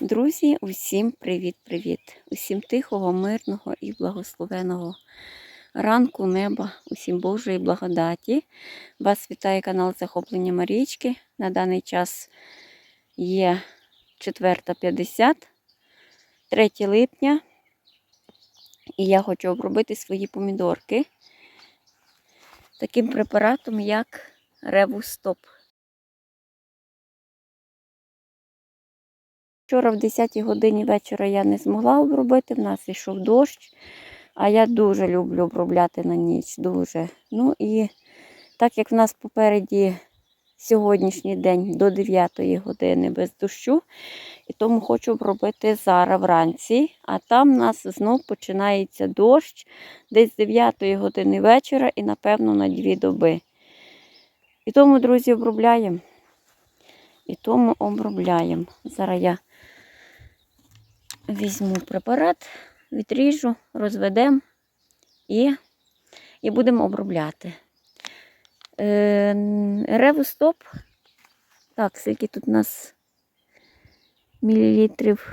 Друзі, усім привіт-привіт! Усім тихого, мирного і благословеного ранку неба, усім Божої благодаті. Вас вітає канал Захоплення Марічки. На даний час є 4.50, 3 липня. І я хочу обробити свої помідорки таким препаратом, як Ревустоп. Вчора в 10 годині вечора я не змогла обробити, в нас йшов дощ, а я дуже люблю обробляти на ніч, дуже. Ну і так як в нас попереді сьогоднішній день до 9 години без дощу, і тому хочу обробити зараз вранці, а там у нас знов починається дощ десь з 9 години вечора і, напевно, на 2 доби. І тому, друзі, обробляємо. І тому обробляємо. Зараз я візьму препарат, відріжу, розведемо і і будемо обробляти. Е, Ревостоп. Так, скільки тут у нас мілілітрів.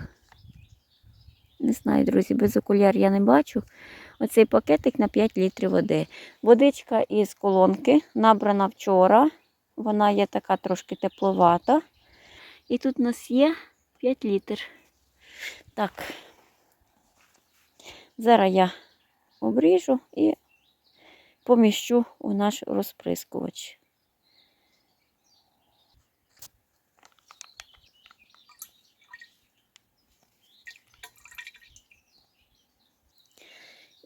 Не знаю, друзі, без окуляр я не бачу. Оцей пакетик на 5 літрів води. Водичка із колонки набрана вчора. Вона є така трошки тепловата. І тут у нас є 5 літр. Так, зараз я обріжу і поміщу у наш розприскувач.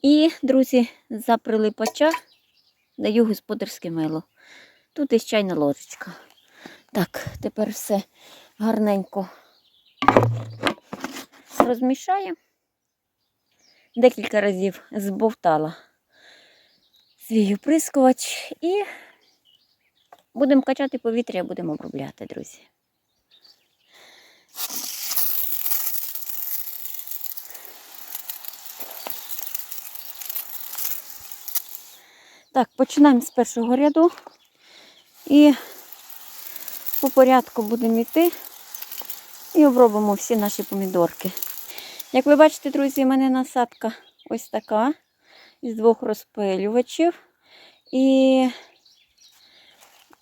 І, друзі, за прилипача даю господарське мило. Тут і чайна ложечка. Так, тепер все гарненько розмішаю. Декілька разів збовтала свій оприскувач і будемо качати повітря, будемо обробляти, друзі. Так, починаємо з першого ряду і по порядку будемо йти і обробимо всі наші помідорки. Як ви бачите, друзі, в мене насадка ось така із двох розпилювачів. І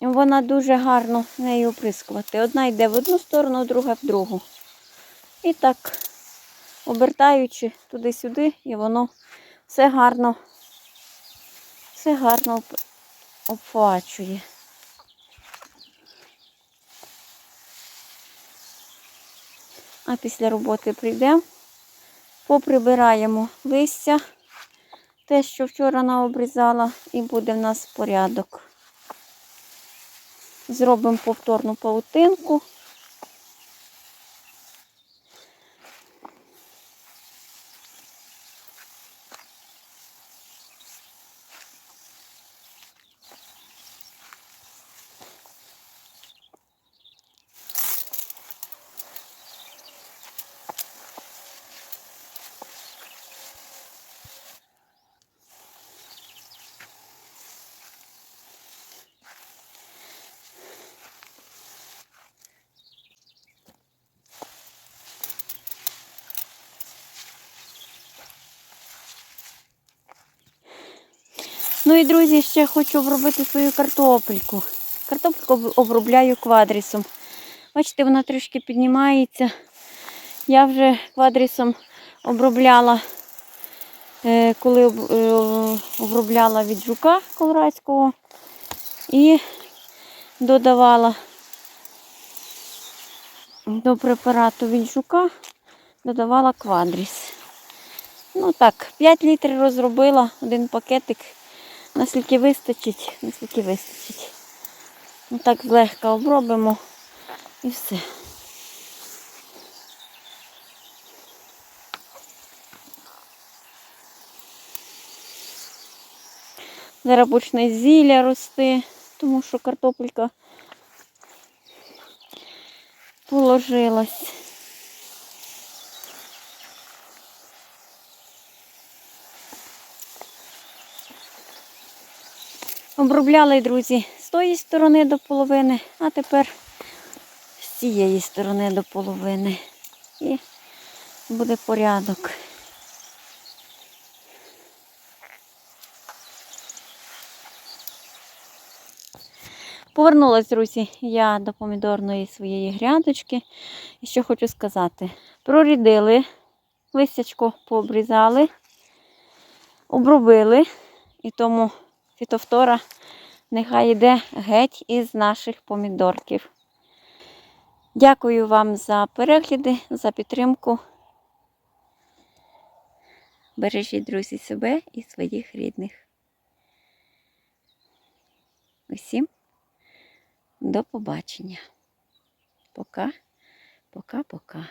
вона дуже гарно нею оприскувати. Одна йде в одну сторону, друга в другу. І так, обертаючи туди-сюди, і воно все гарно, все гарно обхвачує. А після роботи прийдемо, поприбираємо листя, те, що вчора наобрізала, і буде в нас порядок. Зробимо повторну паутинку. Ну і, друзі, ще хочу обробити свою картопельку. Картопельку обробляю квадрісом. Бачите, вона трішки піднімається. Я вже квадрісом обробляла, е, коли е, обробляла від жука колорадського і додавала до препарату від жука, додавала квадріс. Ну так, 5 літрів розробила, один пакетик. Наскільки вистачить, наскільки вистачить. Ну так злегка обробимо і все. Зараз почне зілля рости, тому що картопелька положилась. Обробляли, друзі, з тої сторони до половини, а тепер з цієї сторони до половини. і буде порядок. Повернулась, друзі, я до помідорної своєї грядочки. І що хочу сказати: прорідили, листячко пообрізали, обробили, і тому фітофтора нехай йде геть із наших помідорків. Дякую вам за перегляди, за підтримку. Бережіть, друзі, себе і своїх рідних. Усім до побачення. Пока, пока, пока.